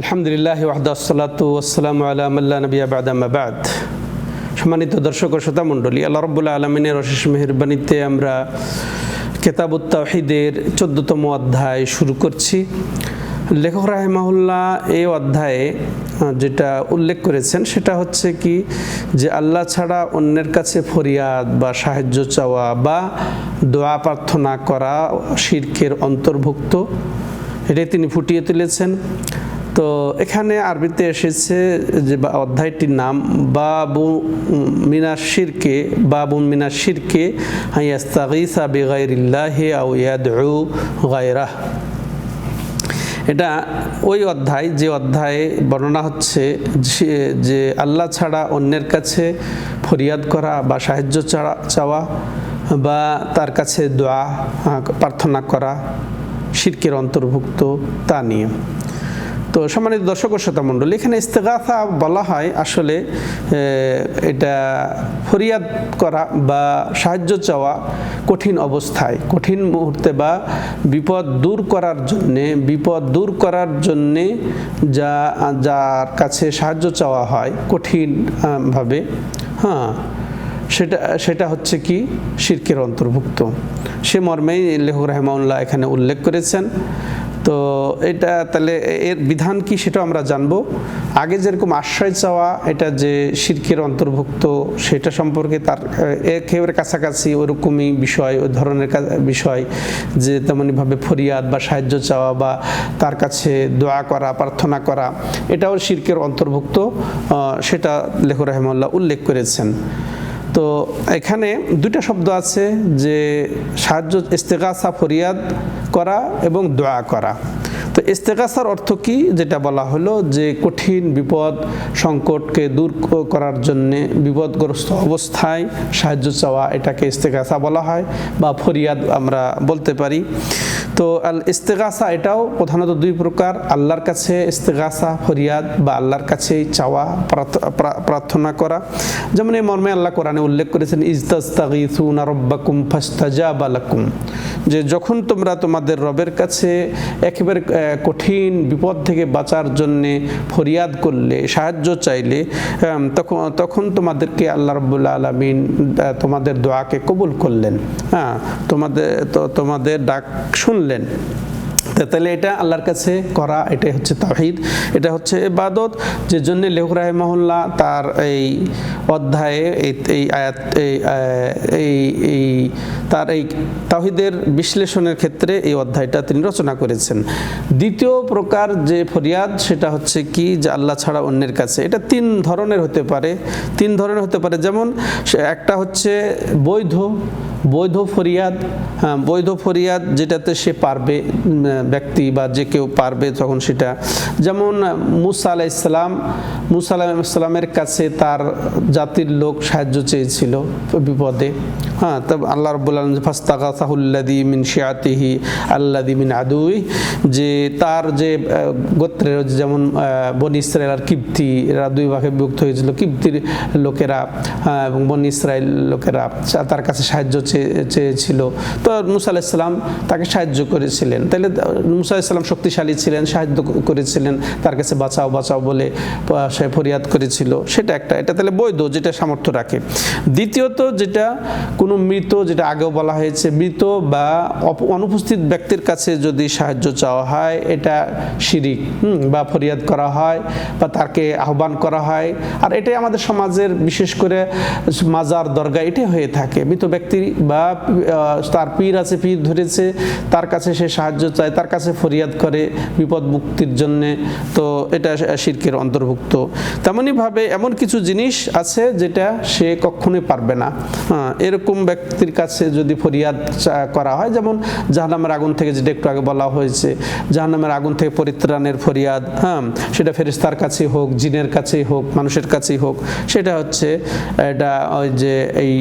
আলহামদুলিল্লাহ ওয়াহদাসসালাতু ওয়াসসালামু আলা মাল্লা নবিয়া বাদা মাবাদ সম্মানিত দর্শক ও শ্রোতা মণ্ডলী, আল্লাহ রব্বুল্লাহ আলমিনের অশেষ মেহরবানিতে আমরা কেতাবুত তাওহিদের চোদ্দতম অধ্যায় শুরু করছি। লেখক রাহেমাহুল্লাহ এই অধ্যায়ে যেটা উল্লেখ করেছেন, সেটা হচ্ছে কি যে আল্লাহ ছাড়া অন্যের কাছে ফরিয়াদ বা সাহায্য চাওয়া বা দোয়া প্রার্থনা করা শির্কের অন্তর্ভুক্ত। এটাই তিনি ফুটিয়ে তুলেছেন। তো এখানে আরবিতে এসেছে যে অধ্যায়টির নাম, বাবু মিনার শিরকে, বাবু মিনার শিরকে হাইয়াস্তাগিসা বেগাইরিল্লাহি আউ ইয়াদউ এটা ওই অধ্যায়, যে অধ্যায়ে বর্ণনা হচ্ছে যে- আল্লাহ ছাড়া অন্যের কাছে ফরিয়াদ করা বা সাহায্য চাওয়া বা তার কাছে দোয়া প্রার্থনা করা শিরকের অন্তর্ভুক্ত তা নিয়ে। তো সম্মানিত দর্শক ও শ্রোতা মণ্ডলী এখানে ইস্তেগাথা বলা হয় আসলে এটা ফরিয়াদ করা বা সাহায্য চাওয়া কঠিন অবস্থায়। কঠিন মুহূর্তে বা বিপদ দূর করার জন্যে বিপদ দূর করার জন্যে যা যার কাছে সাহায্য চাওয়া হয় কঠিন আহ, ভাবে হ্যাঁ সেটা সেটা হচ্ছে কি? শিরকের অন্তর্ভুক্ত। সে মর্মেই লেখক রহমাউল্লাহ এখানে উল্লেখ করেছেন তো এটা তাহলে এর বিধান কি সেটা আমরা জানব। আগে যেরকম আশ্রয় চাওয়া, এটা যে শিরকের অন্তর্ভুক্ত, সেটা সম্পর্কে তার একেবারে কাছাকাছি ওরকমই বিষয়, ওই ধরনের বিষয় যে তেমনইভাবে ফরিয়াদ বা সাহায্য চাওয়া বা তার কাছে দোয়া করা, প্রার্থনা করা, এটাও শির্কের অন্তর্ভুক্ত সেটা লেখক রহমাল্লাহ উল্লেখ করেছেন। তো এখানে দুইটা শব্দ আছে যে সাহায্য ইস্তেগাসা ফরিয়াদ করা এবং দোয়া করা। তো ইস্তেকাসার অর্থ কি? যেটা বলা হলো যে কঠিন বিপদ সংকটকে দূর করার জন্যে বিপদগ্রস্ত অবস্থায় সাহায্য চাওয়া এটাকে ইস্তেকাসা বলা হয় বা ফরিয়াদ আমরা বলতে পারি। তো আল ইস্তেগাসা এটাও প্রধানত দুই প্রকার, আল্লাহর কাছে ইস্তেগাসা, ফরিয়াদ বা আল্লাহর কাছেই চাওয়া, প্রার্থ- প্রার্থনা করা। যেমন এই মর্মে আল্লাহ কোরআনে উল্লেখ করেছেন, ইজতাস্তাগিসুনা রাব্বাকুম ফাস্তাজাবা লাকুম। যে যখন তোমরা তোমাদের রবের কাছে একেবারে কঠিন বিপদ থেকে বাঁচার জন্যে ফরিয়াদ করলে, সাহায্য চাইলে তখন তখন তোমাদেরকে আল্লাহ রব্বুল্লা আলমিন তোমাদের দোয়াকে কবুল করলেন। হ্যাঁ তোমাদের তোমাদের ডাক শুনলেন। তা তাহলে এটা আল্লাহর কাছে করা, এটাই হচ্ছে তাহিদ এটা হচ্ছে এবাদত যে জন্য লেহুক রাহেমাহুল্লাহ তার এই অধ্যায়ে, এই আয়াত, এই এই তার এই তাহিদের বিশ্লেষণের ক্ষেত্রে এই অধ্যায়টা তিনি রচনা করেছেন। দ্বিতীয় প্রকার যে ফরিয়াদ, সেটা হচ্ছে কি? যে আল্লাহ ছাড়া অন্যের কাছে, এটা তিন ধরনের হতে পারে, তিন ধরনের হতে পারে। যেমন একটা হচ্ছে বৈধ বৈধ ফরিয়াদ হ্যাঁ বৈধ ফরিয়াদ যেটাতে সে পারবে ব্যক্তি বা যে কেউ পারবে তখন সেটা। যেমন মুসা আলাহ ইসলাম মুসা আলাহ ইসলামের কাছে তার জাতির লোক সাহায্য চেয়েছিল বিপদে। হ্যাঁ তব আল্লাহ রব্বুল আলম ফাস্তাকা সাহুল্লাদি মিন শিয়াতিহি আল্লাদি মিন আদুই যে তার যে গোত্রের যেমন বনি ইসরায়েল আর কিপ্তি এরা দুই ভাগে বিভক্ত হয়েছিল। কিপ্তির লোকেরা আহ, এবং বনি ইসরায়েল লোকেরা তার কাছে সাহায্য চেয়েছিল। তো মুসা আলাইসাল্লাম তাকে সাহায্য করেছিলেন। তাহলে মুসা আলাইসাল্লাম শক্তিশালী ছিলেন, সাহায্য করেছিলেন, তার কাছে বাঁচাও বাঁচাও বলে সে ফরিয়াদ করেছিল। সেটা একটা, এটা তাহলে বৈধ, যেটা সামর্থ্য রাখে। দ্বিতীয়ত যেটা, কোনো মৃত, যেটা আগেও বলা হয়েছে, মৃত বা অনুপস্থিত ব্যক্তির কাছে যদি সাহায্য চাওয়া হয়, এটা শিরিক বা ফরিয়াদ করা হয়, বা তাকে আহ্বান করা হয়। আর এটাই আমাদের সমাজের, বিশেষ করে মাজার দরগা এটাই হয়ে থাকে। মৃত ব্যক্তি বা তার পীর আছে পীর ধরেছে তার কাছে সে সাহায্য চায় তার কাছে ফরিয়াদ করে বিপদ মুক্তির জন্যে। তো এটা শিরকের অন্তর্ভুক্ত। তেমনইভাবে এমন কিছু জিনিস আছে যেটা সে কখনোই পারবে না। হ্যাঁ, এরকম ব্যক্তির কাছে যদি ফরিয়াদ করা হয় যেমন জাহানামের আগুন থেকে যেটা একটু আগে বলা হয়েছে জাহানামের আগুন থেকে পরিত্রাণের ফরিয়াদ হ্যাঁ সেটা ফেরিস্তার কাছেই হোক জিনের কাছেই হোক মানুষের কাছেই হোক সেটা হচ্ছে এটা ওই যে এই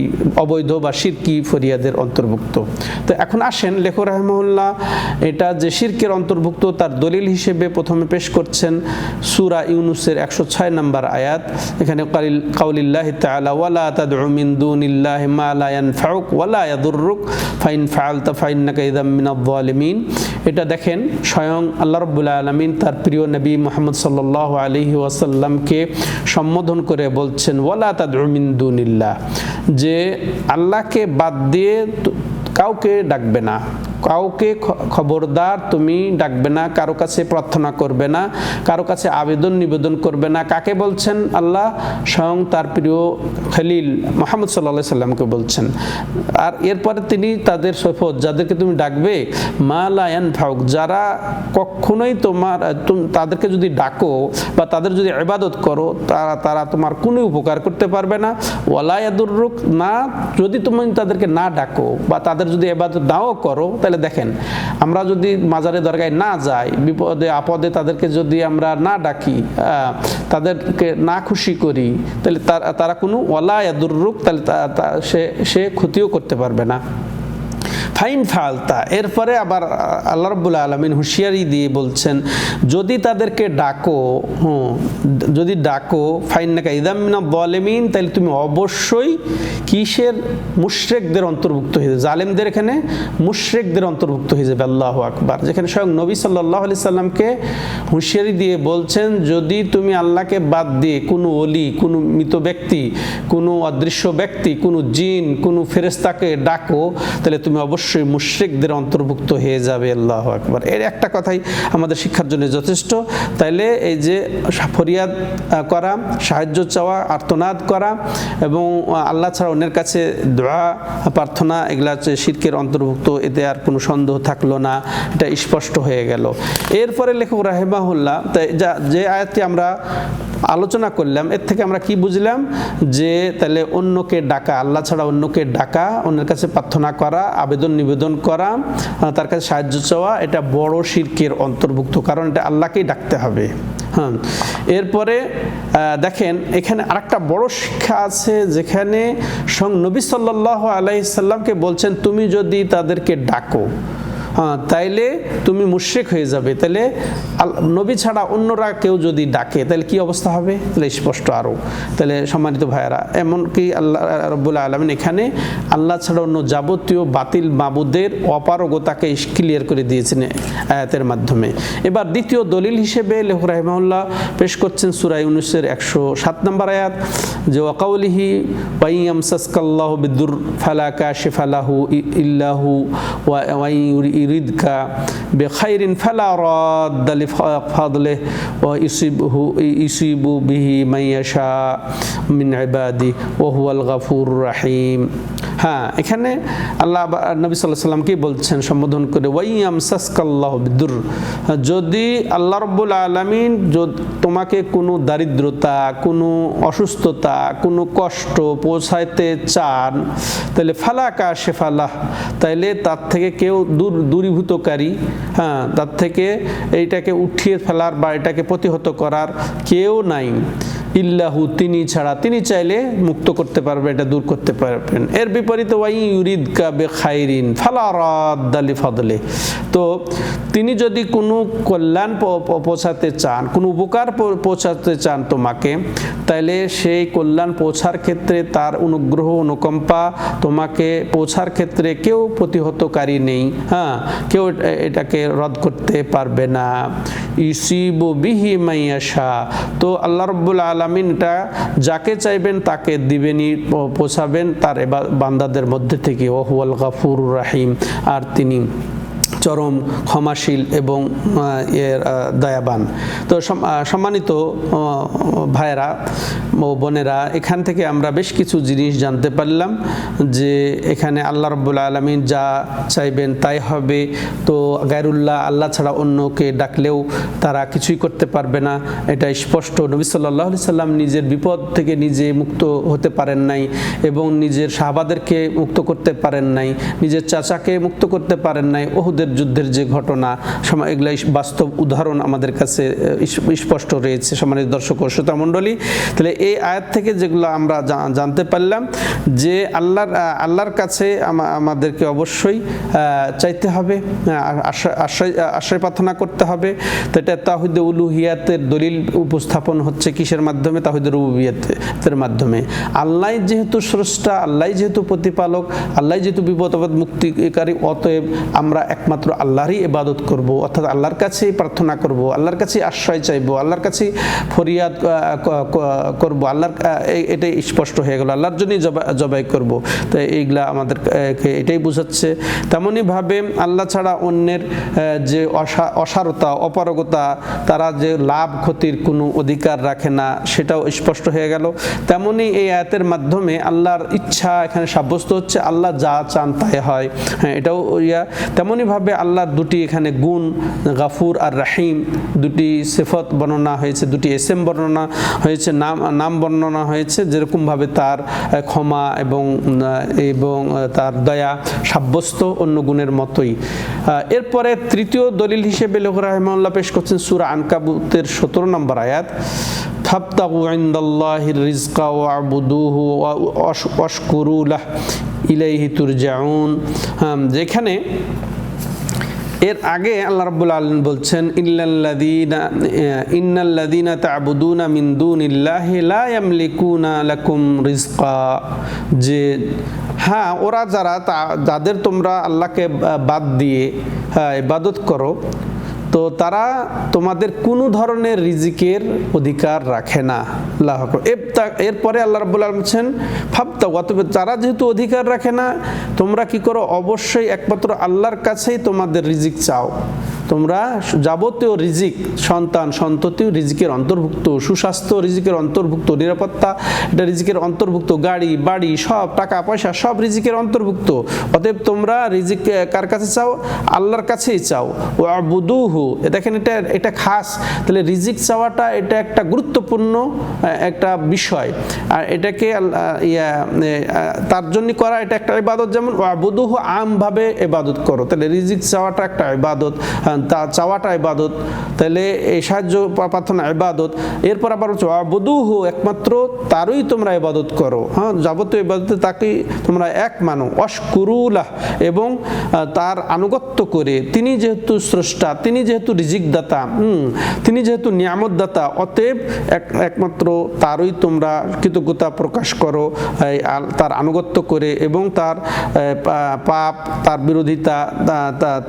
অবৈধ বা শিরকি ফরিয়াদের অন্তর্ভুক্ত। তো এখন আসেন, লেখক রহমউল্লাহ এটা যে শিরকের অন্তর্ভুক্ত, তার দলিল হিসেবে প্রথমে পেশ করছেন সুরা ইউনুসের একশো ছয় নম্বর আয়াত। এখানে কাউলিল্লাহ তাআলা, ওয়ালা তাদউ মিন দুনিল্লাহি মা লা ইয়ানফাউক ওয়ালা ফাইন ইযাম মিনাজ জালিমিন এটা দেখেন, স্বয়ং আল্লাহ রাব্বুল আলামিন তার প্রিয় নবী মুহাম্মদ সাল্লাল্লাহু আলাইহি ওয়াসাল্লামকে সম্বোধন করে বলছেন, ওয়ালা তাদউ মিন দুনিল্লাহ। যে আল্লাহকে বাদ দিয়ে কাউকে ডাকবে না। কাউকে খবরদার তুমি ডাকবে না, কারও কাছে প্রার্থনা করবে না, কারও কাছে আবেদন নিবেদন করবে না। কাকে বলছেন আল্লাহ? স্বয়ং তার প্রিয় খলিল মোহাম্মদ সাল্লা সাল্লামকে বলছেন। আর এরপরে তিনি তাদের সৈফত, যাদেরকে তুমি ডাকবে, মা লায়ান ফাউক যারা কখনোই তোমার, তুম- তাদেরকে যদি ডাকো বা তাদের যদি ইবাদত করো, তারা তারা তোমার কোনো উপকার করতে পারবে না। ওয়ালায়াদুররুক না, যদি তুমি তাদেরকে না ডাকো বা তাদের যদি এবাদত নাও করো, তাহলে দেখেন, আমরা যদি মাজারে দরগায় না যাই, বিপদে, আপদে তাদেরকে যদি আমরা না ডাকি তাদেরকে না খুশি করি, তাহলে তারা কোনো ওয়ালায়াদুররুক তাহলে তা- তা- সে সে ক্ষতিও করতে পারবে না। ফাইন ফালতা। এরপরে আবার আল্লাহ রব্বুল আলমিন হুঁশিয়ারি দিয়ে বলছেন, যদি তাদেরকে ডাকো, হুম, যদি ডাকো ফাইন নাকা ইদামিনা বলেমিন তাহলে তুমি অবশ্যই কিসের? মুশরেকদের অন্তর্ভুক্ত হয়ে যাবে। জালেমদের এখানে মুশরেকদের অন্তর্ভুক্ত হয়ে যাবে। আল্লাহ আকবার। যেখানে স্বয়ং নবী সাল্লাহ আলি সাল্লামকে হুঁশিয়ারি দিয়ে বলছেন, যদি তুমি আল্লাহকে বাদ দিয়ে কোনো অলি কোনো মৃত ব্যক্তি, কোনো অদৃশ্য ব্যক্তি, কোনো জিন, কোনো ফেরেস্তাকে ডাকো তাহলে তুমি অবশ্যই মুশ্রিকদের অন্তর্ভুক্ত হয়ে যাবে, আল্লাহ আকবার। এর একটা কথাই আমাদের শিক্ষার জন্য যথেষ্ট। তাইলে এই যে ফরিয়াদ করা, সাহায্য চাওয়া, আর্তনাদ করা এবং আল্লাহ ছাড়া অন্যের কাছে দোয়া, প্রার্থনা, এগুলা হচ্ছে শিরকের অন্তর্ভুক্ত, এতে আর কোনো সন্দেহ থাকল না, এটা স্পষ্ট হয়ে গেল। এরপরে লেখক রাহেমাহুল্লাহ, তাই যা, যে আয়াতটি আমরা আলোচনা করলাম, এর থেকে আমরা কি বুঝলাম? যে তাহলে অন্যকে ডাকা, আল্লাহ ছাড়া অন্যকে ডাকা, অন্যের কাছে প্রার্থনা করা, আবেদন নিবেদন করা তার কাছে সাহায্য চাওয়া, এটা বড় শিরকের অন্তর্ভুক্ত, কারণ এটা আল্লাহকেই ডাকতে হবে। হ্যাঁ এরপরে দেখেন, এখানে আরেকটা বড় শিক্ষা আছে, যেখানে সং, নবী সাল্লাহ আলাইসাল্লামকে বলছেন, তুমি যদি তাদেরকে ডাকো তাইলে তুমি মুশ্রিক হয়ে যাবে। তাহলে নবী ছাড়া অন্যরা কেউ যদি ডাকে তাহলে কি অবস্থা হবে? তাহলে স্পষ্ট আরও তাহলে সম্মানিত ভাইয়েরা এমনকি আল্লাহ রব্বুল আলমিন এখানে আল্লাহ ছাড়া অন্য যাবতীয় বাতিল মাবুদের অপারগতাকে ক্লিয়ার করে দিয়েছেন আয়াতের মাধ্যমে। এবার দ্বিতীয় দলিল হিসেবে লেখ রাহিমাহুল্লাহ পেশ করছেন সুরাই উনিশের একশো সাত নম্বর আয়াত। যে ওয়াকাউলিহি ওয়াইয়াম সাসকাল্লাহ বিদুর ফালাকা শেফালাহু ইল্লাহু ওয়াই ইরিদকা বেখাইরিন ফালা রাদ্দ লিফাদলিহ ওয়া ইউসিবহু ইউসিবু বিহি মাইয়াশা মিন ইবাদি ওয়া হুয়াল গাফুর রাহিম হ্যাঁ এখানে আল্লাহ নবী সাল্লাহ বলছেন, সম্বোধন করে ওয়াইয়াম সাসকাল্লাহ বিদুর। যদি আল্লাহ রব্বুল আলমিন তোমাকে কোনো দারিদ্রতা, কোনো অসুস্থতা, কোনো কষ্ট পৌঁছাইতে চান, তাহলে ফালাকা শেফালাহ তাইলে তার থেকে কেউ দূর দূরীভূতকারী হ্যাঁ তার থেকে এইটাকে উঠিয়ে ফেলার বা এটাকে প্রতিহত করার কেউ নাই। ইল্লাহু, তিনি ছাড়া। তিনি চাইলে মুক্ত করতে পারবে, এটা দূর করতে পারবেন। এর বিপরীতে ওয়াই ইউরিদ কাবে খাইরিন ফালা রাদ্দালি ফদলে তো তিনি যদি কোনো কল্যাণ পৌঁছাতে চান, কোনো উপকার পৌঁছাতে চান তোমাকে, তাইলে সেই কল্যাণ পৌঁছার ক্ষেত্রে তার অনুগ্রহ, অনুকম্পা তোমাকে পৌঁছার ক্ষেত্রে কেউ প্রতিহতকারী নেই। হ্যাঁ কেউ এটাকে রদ করতে পারবে না। ইসিবু বিহি মাইয়াশা। তো আল্লাহ রব্বুল আলমিন এটা যাকে চাইবেন তাকে দিবেনই পোষাবেন তার এবার বান্দাদের মধ্যে থেকে। ওহুয়াল গাফুর রাহিম। আর তিনি চরম ক্ষমাশীল এবং দয়াবান। তো সম্মানিত ভাইয়েরা ও বোনেরা, এখান থেকে আমরা বেশ কিছু জিনিস জানতে পারলাম যে এখানে আল্লাহ রব্বুল আলমিন যা চাইবেন তাই হবে। তো গায়রুল্লাহ, আল্লাহ ছাড়া অন্যকে ডাকলেও তারা কিছুই করতে পারবে না। এটা স্পষ্ট। নবী সাল্লাহ সাল্লাম নিজের বিপদ থেকে নিজে মুক্ত হতে পারেন নাই এবং নিজের শাহবাদেরকে মুক্ত করতে পারেন নাই, নিজের চাচাকে মুক্ত করতে পারেন নাই। ওহুদের যুদ্ধের যে ঘটনা সময় এগুলো বাস্তব উদাহরণ আমাদের কাছে স্পষ্ট রয়েছে সম্মানিত দর্শক ও শ্রোতা মণ্ডলী। তাহলে এই আয়াত থেকে যেগুলো আমরা জানতে পারলাম যে আল্লাহর আল্লাহর কাছে আমাদেরকে অবশ্যই চাইতে হবে আশ্রয় আশ্রয় প্রার্থনা করতে হবে। তো এটা তাহিদ উলুহিয়াতের দলিল উপস্থাপন হচ্ছে কিসের মাধ্যমে? তাহিদ রুবিয়াতের মাধ্যমে। আল্লাহ যেহেতু স্রষ্টা আল্লাহ যেহেতু প্রতিপালক আল্লাহ যেহেতু বিপদ আপদ মুক্তিকারী অতএব আমরা একমাত্র আল্লাহরই ইবাদত করব অর্থাৎ আল্লাহর কাছেই প্রার্থনা করব আল্লাহর কাছেই আশ্রয় চাইব আল্লাহর কাছেই ফরিয়াদ আহ, ক- ক- করব আল্লাহর এটাই স্পষ্ট হয়ে গেল আল্লাহর জন্যই জবা- জবাই করব। তো এইগুলা আমাদের আহ, কে এটাই বোঝাচ্ছে। তেমনইভাবে আল্লাহ ছাড়া অন্যের যে অসা- অসারতা অপারগতা তারা যে লাভ ক্ষতির কোনো অধিকার রাখে না সেটাও স্পষ্ট হয়ে গেল। তেমনি এই আয়াতের মাধ্যমে আল্লাহর ইচ্ছা এখানে সাব্যস্ত হচ্ছে আল্লাহ যা চান তাই হয়। হ্যাঁ এটাও ইয়া। তেমনইভাবে আল্লাহর দুটি এখানে গুণ গাফুর আর রাহিম দুটি সেফত বর্ণনা হয়েছে দুটি এসএম বর্ণনা হয়েছে নাম নাম বর্ণনা হয়েছে, যেরকমভাবে তার ক্ষমা এবং এবং তার দয়া সাব্যস্ত অন্য গুণের মতোই। এরপরে তৃতীয় দলিল হিসেবে লোক রাহমাল্লাহ পেশ করছেন সুরা আনকাবুতের সতেরো নম্বর আয়াত। ফাবতাগু ইনদাল্লাহির রিজকা ওয়াবুদুহু ওয়াশকুরু লাহ ইলাইহি তুরজাউন। যেখানে এর আগে আল্লাহ রাব্বুল আলামিন বলছেন, ইল্লাল্লাযীনা ইন্নাল্লাযীনা তা'বুদুনা মিন দুনিল্লাহি লা ইয়ামলিকুনা লাকুম রিজকা। যে হ্যাঁ ওরা যারা যাদের তোমরা আল্লাহকে বাদ দিয়ে হ্যাঁ ইবাদত করো তো তারা তোমাদের কোনো ধরনের রিজিকের অধিকার রাখে না। আল্লাহ এরপরে আল্লাহ রাবুল আলমছেন ভাবতা তারা যেহেতু অধিকার রাখে না, তোমরা কি করো? অবশ্যই একমাত্র আল্লাহর কাছেই তোমাদের রিজিক চাও। তোমরা যাবতীয় রিজিক, সন্তান সন্ততিও রিজিকের অন্তর্ভুক্ত, সুস্বাস্থ্য, রিজিকের অন্তর্ভুক্ত, নিরাপত্তা, এটা রিজিকের অন্তর্ভুক্ত, গাড়ি, বাড়ি, সব, টাকা, পয়সা, সব রিজিকের অন্তর্ভুক্ত। অতএব তোমরা রিজিক কার কাছে চাও? আল্লাহর কাছেই চাও। ও আবুদুহু দেখেন এটা এটা খাস। তাহলে রিজিক চাওয়াটা এটা একটা গুরুত্বপূর্ণ একটা বিষয়। আর এটাকে ইয়া তার জন্য করা এটা একটা ইবাদত। যেমন আবুদুহু আমভাবে ইবাদত করো। তাহলে রিজিক চাওয়াটা একটা ইবাদত। তা চাওয়াটা ইবাদত। তাহলে এই সাহায্য প্রার্থনা ইবাদত। এরপর আবার হচ্ছে আবুদুহু একমাত্র তারই তোমরা ইবাদত করো। হ্যাঁ যাবতীয় ইবাদতে তাকেই তোমরা এক মানো। অশকুরুলাহ এবং তার আনুগত্য করে। তিনি যেহেতু স্রষ্টা তিনি যেহেতু রিজিক দাতা হুম, তিনি যেহেতু নিয়ামত দাতা অতএব এক একমাত্র তারই তোমরা কৃতজ্ঞতা প্রকাশ করো তার আনুগত্য করে এবং তার পাপ তার বিরোধিতা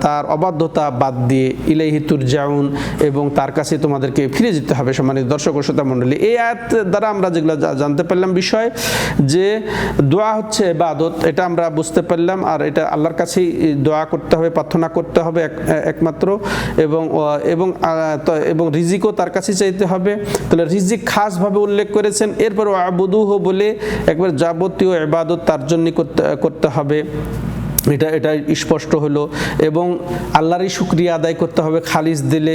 তার অবাধ্যতা বাদ দিয়ে ইলাইহি তুরজাউন এবং তার কাছে তোমাদেরকে ফিরে যেতে হবে, সম্মানিত দর্শক ও শ্রোতা মণ্ডলী। এই আয়াত দ্বারা আমরা যেগুলো জানতে পারলাম বিষয় যে দোয়া হচ্ছে ইবাদত, এটা আমরা বুঝতে পারলাম আর এটা আল্লাহর কাছেই দোয়া করতে হবে, প্রার্থনা করতে হবে এক- একমাত্র এবং এবং এবং রিজিকও তার কাছে চাইতে হবে। তাহলে রিজিক খাসভাবে উল্লেখ করেছেন, এরপর আবুদুহ বলে একবার যাবতীয় ইবাদত তার জন্য করতে করতে হবে। এটা এটা স্পষ্ট হলো। এবং আল্লাহরই শুক্রিয়া আদায় করতে হবে খালিস দিলে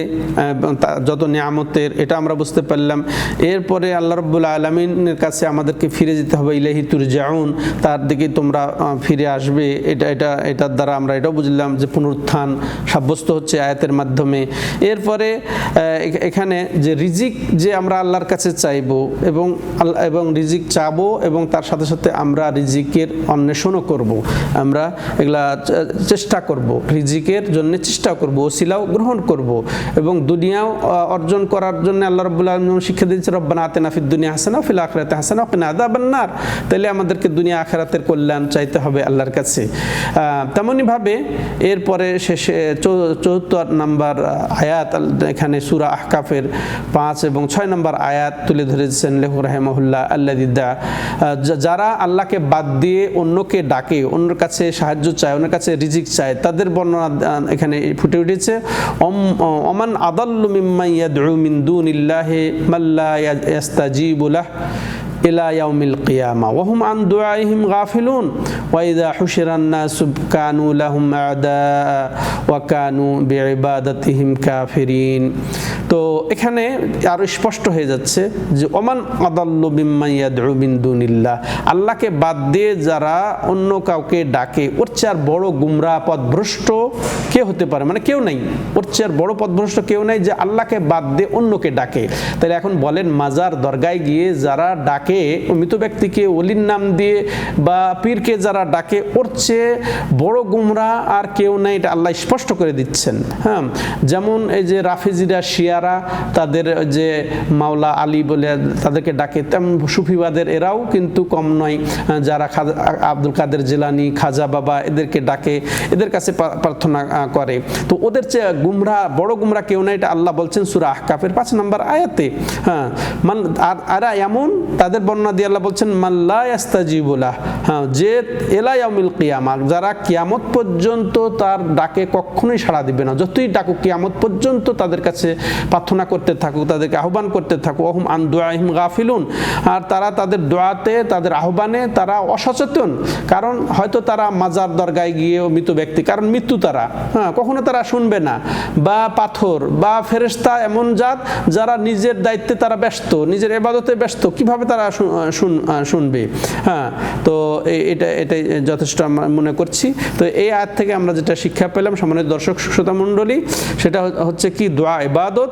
যত নিয়ামতের, এটা আমরা বুঝতে পারলাম। এরপরে আল্লাহ রব্বুল আলমিনের কাছে আমাদেরকে ফিরে যেতে হবে ইলাহি তুরজাউন। তার দিকে তোমরা ফিরে আসবে। এটা এটা, এটার দ্বারা আমরা এটাও বুঝলাম যে পুনরুত্থান সাব্যস্ত হচ্ছে আয়াতের মাধ্যমে। এরপরে এখানে যে রিজিক যে আমরা আল্লাহর কাছে চাইব এবং এবং রিজিক চাবো এবং তার সাথে সাথে আমরা রিজিকের অন্বেষণও করব। আমরা এগুলা চেষ্টা করব, রিজিকের জন্য চেষ্টা করব, ওসিলাও গ্রহণ করব এবং দুনিয়াও অর্জন করার জন্য আল্লাহ রব্বুল আলম শিক্ষা দিয়েছে, রব্বানা আতেনা ফিদ দুনিয়া হাসানা ফিল আখরাতে হাসানা ওকিনা আদাবান্নার তাহলে আমাদেরকে দুনিয়া আখেরাতের কল্যাণ চাইতে হবে আল্লাহর কাছে। তেমনইভাবে এরপরে শেষে, চৌ- চৌত্তর নাম্বার আয়াত এখানে সুরা আহকাফের পাঁচ এবং ছয় নম্বর আয়াত তুলে ধরেছেন, লেখক রাহেমহুল্লাহ আল্লাহ দিদা যারা আল্লাহকে বাদ দিয়ে অন্যকে ডাকে, অন্যর কাছে সাহায্য চায় অন্যের কাছে রিজিক চায় তাদের বর্ণনা আহ, এখানে ফুটে উঠেছে অম- অমান আদাল্লু মিম্মা ইয়াদউ মিন দুনিল্লাহি মাল্লা ইয়াস্তাজিবু লাহ إلى يوم القيامة وهم عن دعائهم غافلون وإذا حشر الناس كانوا لهم أعداء وكانوا بعبادتهم كافرين তো এখানে আরও স্পষ্ট হয়ে যাচ্ছে যে, ওমান আদাল্লু আল্লাহকে বাদ দিয়ে যারা অন্য কাউকে ডাকে, ওর চেয়ে আর বড় গুমরা পথভ্রষ্ট কে হতে পারে? মানে কেউ নাই। ওর চেয়ে আর বড় পথভ্রষ্ট কেউ নাই যে আল্লাহকে বাদ দিয়ে অন্যকে ডাকে। তাহলে এখন বলেন, মাজার দরগায় গিয়ে যারা ডাকে, মৃত ব্যক্তিকে অলির নাম দিয়ে বা পীরকে যারা ডাকে, ওর চেয়ে বড় গুমরা আর কেউ নাই। এটা আল্লাহ স্পষ্ট করে দিচ্ছেন। হ্যাঁ? যেমন এই যে রাফিজিরা শিয়ারা তাদের যে মাওলা আলী বলে তাদেরকে ডাকে, তেমন সুফিবাদের এরাও কিন্তু কম নয়। যারা আব্দুল কাদের জেলানি, খাজা বাবা এদেরকে ডাকে, এদের কাছে প্রার্থনা করে। তো ওদের চেয়ে গুমরা, বড় গুমরা কেউ না, এটা আল্লাহ বলছেন সুরা আহকাফের পাঁচ নম্বর আয়াতে। হ্যাঁ মান আর এমন, তাদের বর্ণনা দিয়ে আল্লাহ বলছেন মাল্লা ইয়াস্তাজিবুলাহ হ্যাঁ যে এলায়ামিল কিয়ামা, যারা কিয়ামত পর্যন্ত তার ডাকে কখনোই সাড়া দিবে না। যতই ডাকুক, কিয়ামত পর্যন্ত তাদের কাছে প্রার্থনা করতে থাকুক, তাদেরকে আহ্বান করতে থাকুক, ওহম আন দোয়াহিম গাফিলুন। আর তারা তাদের দোয়াতে তাদের আহ্বানে তারা অসচেতন। কারণ হয়তো তারা মাজার দরগায় গিয়ে মৃত ব্যক্তি, কারণ মৃত্যু তারা। হ্যাঁ কখনো তারা শুনবে না। বা পাথর, বা ফেরেশতা এমন জাত যারা নিজের দায়িত্বে তারা ব্যস্ত, নিজের এবাদতে ব্যস্ত, কীভাবে তারা শুনবে? হ্যাঁ তো এটা, এটাই যথেষ্ট আমরা মনে করছি। তো এই আয়াত থেকে আমরা যেটা শিক্ষা পেলাম, সম্মানিত দর্শক, শ্রোতা মণ্ডলী, সেটা হচ্ছে কি? দোয়া ইবাদত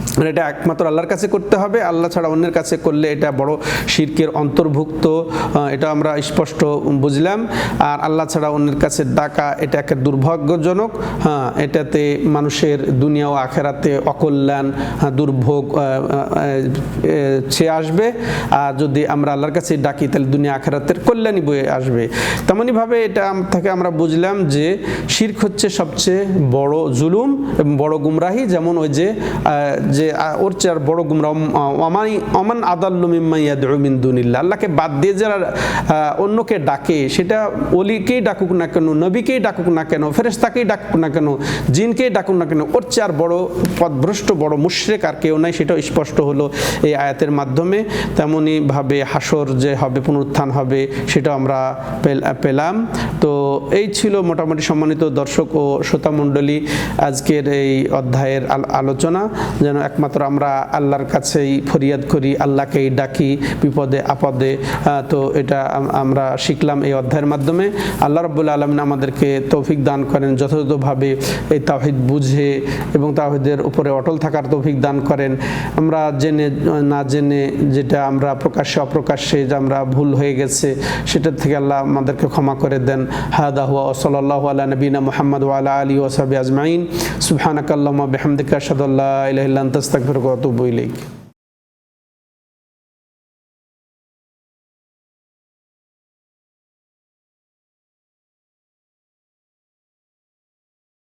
মানে এটা একমাত্র আল্লাহর কাছে করতে হবে আল্লাহ ছাড়া অন্যের কাছে করলে এটা বড় শিরকের অন্তর্ভুক্ত এটা আমরা স্পষ্ট বুঝলাম। আর আল্লাহ ছাড়া অন্যের কাছে ডাকা এটা একটা দুর্ভাগ্যজনক হ্যাঁ এটাতে মানুষের দুনিয়া ও আখেরাতে অকল্যাণ হ্যাঁ, দুর্ভোগ সে আসবে। আর যদি আমরা আল্লাহর কাছে ডাকি তাহলে দুনিয়া আখেরাতের কল্যাণী বয়ে আসবে। তেমনইভাবে এটা থেকে আমরা বুঝলাম যে শির্ক হচ্ছে সবচেয়ে বড় জুলুম এবং বড় গুমরাহি যেমন ওই যে যে ওর চেয়ে আর বড় গুমরা অমাই অমান আদাল্লুমিম্মাইয়া মিন দুনিল্লাহ। আল্লাহকে বাদ দিয়ে যারা অন্যকে ডাকে, সেটা অলিকেই ডাকুক না কেন, নবীকেই ডাকুক না কেন ফেরেস্তাকেই ডাকুক না কেন, জিনকেই ডাকুক না কেন, ওর চেয়ে আর বড় পথভ্রষ্ট বড় মুশরেক আর কেউ নাই, সেটাও স্পষ্ট হলো এই আয়াতের মাধ্যমে। তেমনই ভাবে হাসর যে হবে, পুনরুত্থান হবে সেটা আমরা পেলাম। তো এই ছিল মোটামুটি সম্মানিত দর্শক ও শ্রোতা মণ্ডলী আজকের এই অধ্যায়ের আল- আলোচনা। যেন একমাত্র আমরা আল্লাহর কাছেই ফরিয়াদ করি, আল্লাহকেই ডাকি, বিপদে, আপদে তো এটা আমরা শিখলাম এই অধ্যায়ের মাধ্যমে। আল্লাহ রব্বুল আলমিন আমাদেরকে তৌফিক দান করেন, যথাযথভাবে এই তাওহিদ বুঝে এবং তাওহিদের উপরে অটল থাকার তৌফিক দান করেন। আমরা জেনে, না জেনে যেটা আমরা প্রকাশ্যে, অপ্রকাশ্যে যে আমরা ভুল হয়ে গেছে, সেটার থেকে আল্লাহ আমাদেরকে ক্ষমা করে দেন। হাদা হুয়া সাল্লাল্লাহু আলা নবীনা মোহাম্মদ ওয়ালা আলী সাহবিহি আজমাইন। সুবহানাকাল্লাহুম্মা বিহামদিকা আশহাদু আল্লা আস্তাগফিরুকা ওয়া আতুবু ইলাইক